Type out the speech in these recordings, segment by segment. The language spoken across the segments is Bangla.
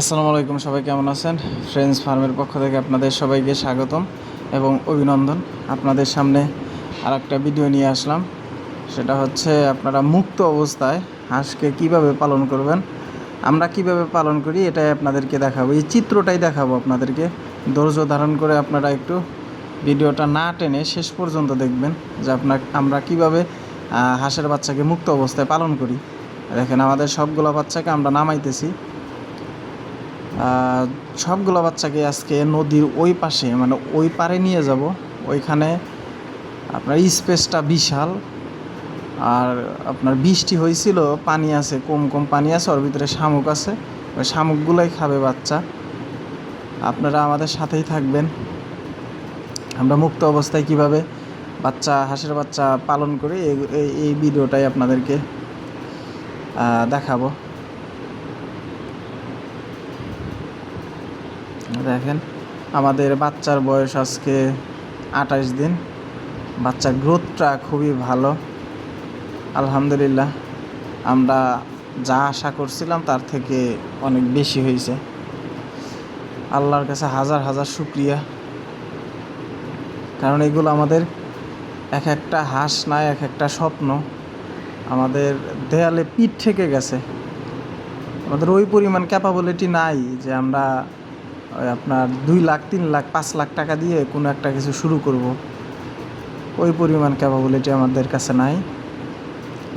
আসসালামু আলাইকুম, সবাই কেমন আছেন? ফ্রেন্ডস ফার্মের পক্ষ থেকে আপনাদের সবাইকে স্বাগতম এবং অভিনন্দন। আপনাদের সামনে আর একটা ভিডিও নিয়ে আসলাম। সেটা হচ্ছে আপনারা মুক্ত অবস্থায় হাঁসকে কীভাবে পালন করবেন, আমরা কীভাবে পালন করি, এটাই আপনাদেরকে দেখাবো। এই চিত্রটাই দেখাবো আপনাদেরকে। ধৈর্য ধারণ করে আপনারা একটু ভিডিওটা না টেনে শেষ পর্যন্ত দেখবেন যে আপনার, আমরা কীভাবে হাঁসের বাচ্চাকে মুক্ত অবস্থায় পালন করি। দেখেন আমাদের সবগুলো বাচ্চাকে আমরা নামাইতেছি। সবগুলো বাচ্চাকে আজকে নদীর ওই পাশে মানে ওই পারে নিয়ে যাব। ওইখানে আপনার স্পেসটা বিশাল। আর আপনার বৃষ্টি হয়েছিল, পানি আছে, কম কম পানি আছে, ওর ভিতরে শামুক আছে। ওই শামুকগুলোই খাবে বাচ্চা। আপনারা আমাদের সাথেই থাকবেন। আমরা মুক্ত অবস্থায় কীভাবে বাচ্চা, হাঁসের বাচ্চা পালন করি এই- ভিডিওটাই আপনাদেরকে দেখাবো। দেখেন, আমাদের বাচ্চার বয়স আজকে আঠাশ দিন। বাচ্চার গ্রোথটা খুবই ভালো। আলহামদুলিল্লাহ, আমরা যা আশা করছিলাম তার থেকে অনেক বেশি হয়েছে। আল্লাহর কাছে হাজার হাজার শুক্রিয়া। কারণ এগুলো আমাদের এক একটা হাঁস না এক একটা স্বপ্ন। আমাদের দেয়ালে পিঠ থেকে গেছে। আমাদের ওই পরিমাণ ক্যাপাবিলিটি নাই যে আমরা আপনার দুই লাখ, তিন লাখ, পাঁচ লাখ টাকা দিয়ে কোনো একটা কিছু শুরু করব। ওই পরিমাণ ক্যাপাবিলিটি আমাদের কাছে নাই।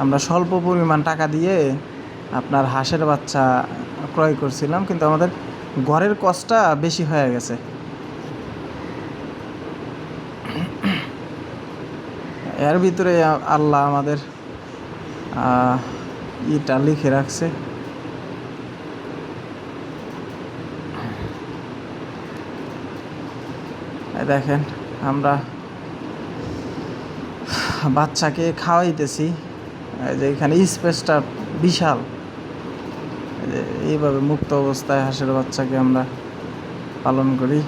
আমরা স্বল্প পরিমাণ টাকা দিয়ে আপনার হাঁসের বাচ্চা ক্রয় করছিলাম, কিন্তু আমাদের ঘরের কষ্টটা বেশি হয়ে গেছে। এর ভিতরে আল্লাহ আমাদের ইটা লিখে রাখছে। দেখেন, আমরা বাচ্চাকে খাওয়াইতেছি। যে এখানে স্পেসটা বিশাল। এইভাবে মুক্ত অবস্থায় হাঁসের বাচ্চাকে আমরা পালন করি।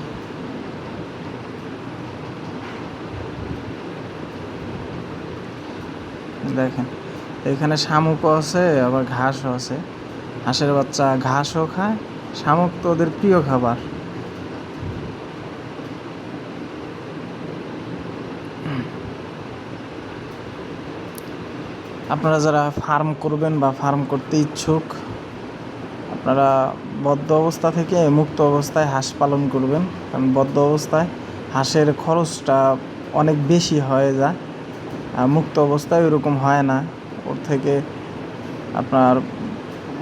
দেখেন, এখানে শামুকও আছে, আবার ঘাসও আছে। হাঁসের বাচ্চা ঘাসও খায়, শামুক তো ওদের প্রিয় খাবার। আপনারা যারা ফার্ম করবেন বা ফার্ম করতে ইচ্ছুক, আপনারা বদ্ধ অবস্থা থেকে মুক্ত অবস্থায় হাঁস পালন করবেন। কারণ বদ্ধ অবস্থায় হাঁসের খরচটা অনেক বেশি হয়ে যায়, আর মুক্ত অবস্থায় ওরকম হয় না। ওর থেকে আপনার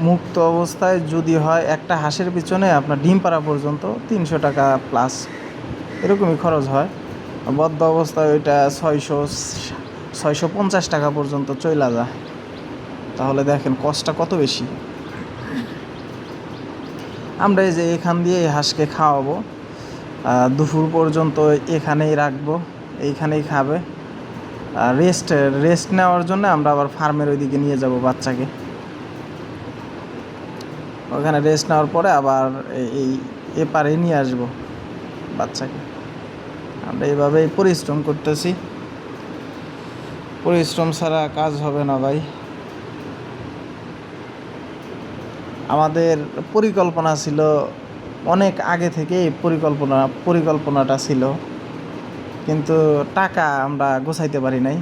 মুক্ত অবস্থায় যদি হয় একটা হাঁসের পিছনে আপনার ডিম পাড়া পর্যন্ত তিনশো টাকা প্লাস এরকমই খরচ হয়। বদ্ধ অবস্থায় ওইটা ছয়শো ছয়শো পঞ্চাশ টাকা পর্যন্ত চইলা যায় তাহলে দেখেন কষ্টটা কত বেশি? আমরা এই যে এখান দিয়ে হাঁসকে খাওয়াবো। দুপুর পর্যন্ত এখানেই রাখব, এইখানেই খাবে। রেস্ট রেস্ট নেওয়ার জন্য আমরা আবার ফার্মের ওইদিকে নিয়ে যাব বাচ্চাকে। ওখানে রেস্ট নেওয়ার পরে আবার এই- এপারে নিয়ে আসব বাচ্চাকে। আমরা এইভাবেই পরিশ্রম করতেছি। পরিশ্রম ছাড়া কাজ হবে না ভাই। আমাদের পরিকল্পনা ছিল অনেক আগে থেকেই পরিকল্পনা, পরিকল্পনাটা ছিল। কিন্তু টাকা আমরা গোছাইতে পারি নাই।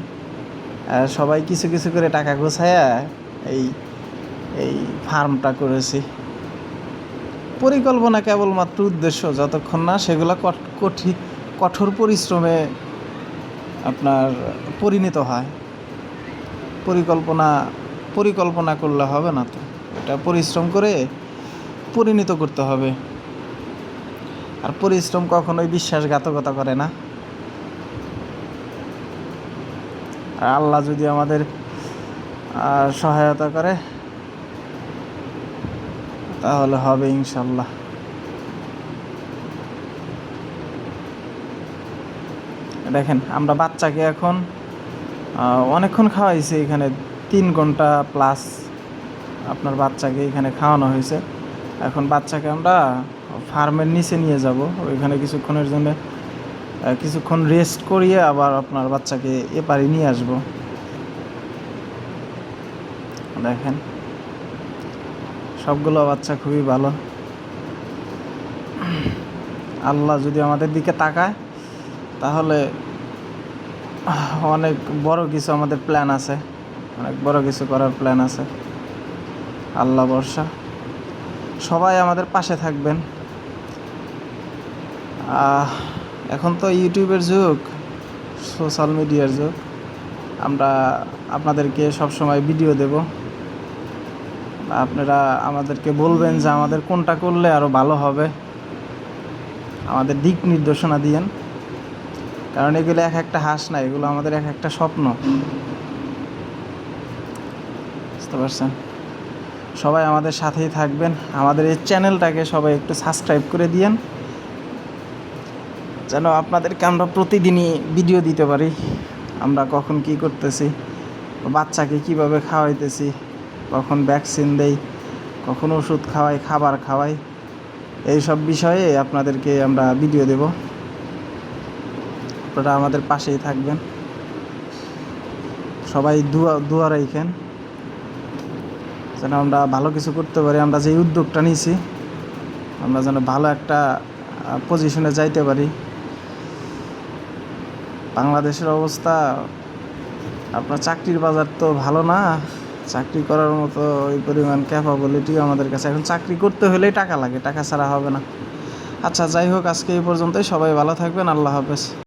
সবাই কিছু কিছু করে টাকা গোছায়া এই এই ফার্মটা করেছি। পরিকল্পনা কেবলমাত্র উদ্দেশ্য যতক্ষণ না সেগুলো কঠিন কঠোর পরিশ্রমে আপনার পরিণত হয়। পরিকল্পনা পরিকল্পনা করলে হবে না তো। এটা পরিশ্রম করে পরিণত করতে হবে। আর পরিশ্রম কখনোই বিশ্বাসঘাতকতা করে না। আর আল্লাহ যদি আমাদের সহায়তা করে, তাহলে হবে ইনশাল্লাহ। দেখেন, আমরা বাচ্চাকে এখন অনেকক্ষণ খাওয়াইছি এখানে, তিন ঘণ্টা প্লাস আপনার বাচ্চাকে এখানে খাওয়ানো হয়েছে। এখন বাচ্চাকে আমরা ফার্মের নিচে নিয়ে যাব, ওইখানে কিছুক্ষণের জন্য কিছুক্ষণ রেস্ট করিয়ে আবার আপনার বাচ্চাকে এপারে নিয়ে আসব। দেখেন, সবগুলো বাচ্চা খুবই ভালো। আল্লাহ যদি আমাদের দিকে তাকায় তাহলে অনেক বড় কিছু আমাদের প্ল্যান আছে। অনেক বড় কিছু করার প্ল্যান আছে। আল্লাহ বর্ষা সবাই আমাদের পাশে থাকবেন। এখন তো ইউটিউবের যুগ সোশ্যাল মিডিয়ার যুগ। আমরা আপনাদেরকে সবসময় ভিডিও দেব। আপনারা আমাদেরকে বলবেন যে আমাদের কোনটা করলে আরও ভালো হবে। আমাদের দিক নির্দেশনা দিয়েন। কারণ এগুলো এক একটা হাস না, এগুলো আমাদের এক একটা স্বপ্ন। বুঝতে পারছেন? সবাই আমাদের সাথেই থাকবেন। আমাদের এই চ্যানেলটাকে সবাই একটু সাবস্ক্রাইব করে দিয়েন। যেন আপনাদেরকে আমরা প্রতিদিনই ভিডিও দিতে পারি। আমরা কখন কি করতেছি, বাচ্চাকে কীভাবে খাওয়াইতেছি, কখন ভ্যাকসিন দেই, কখন ওষুধ খাওয়াই, খাবার খাওয়াই এই সব বিষয়ে আপনাদেরকে আমরা ভিডিও দেব। আপনারা আমাদের পাশেই থাকবেন। সবাই দুয়া দুয়া রাখেন যেন আমরা ভালো কিছু করতে পারি, আমরা যে উদ্যোগটা নিয়েছি, আমরা যেন ভালো একটা পজিশনে যাইতে পারি। বাংলাদেশের অবস্থা, আপনার চাকরির বাজার তো ভালো না, চাকরি করার মতো ওই পরিমাণ ক্যাপাবিলিটিও আমাদের কাছে। এখন চাকরি করতে হলেই টাকা লাগে, টাকা ছাড়া হবে না। আচ্ছা যাই হোক, আজকে এই পর্যন্তই। সবাই ভালো থাকবেন, আল্লাহ হাফেজ।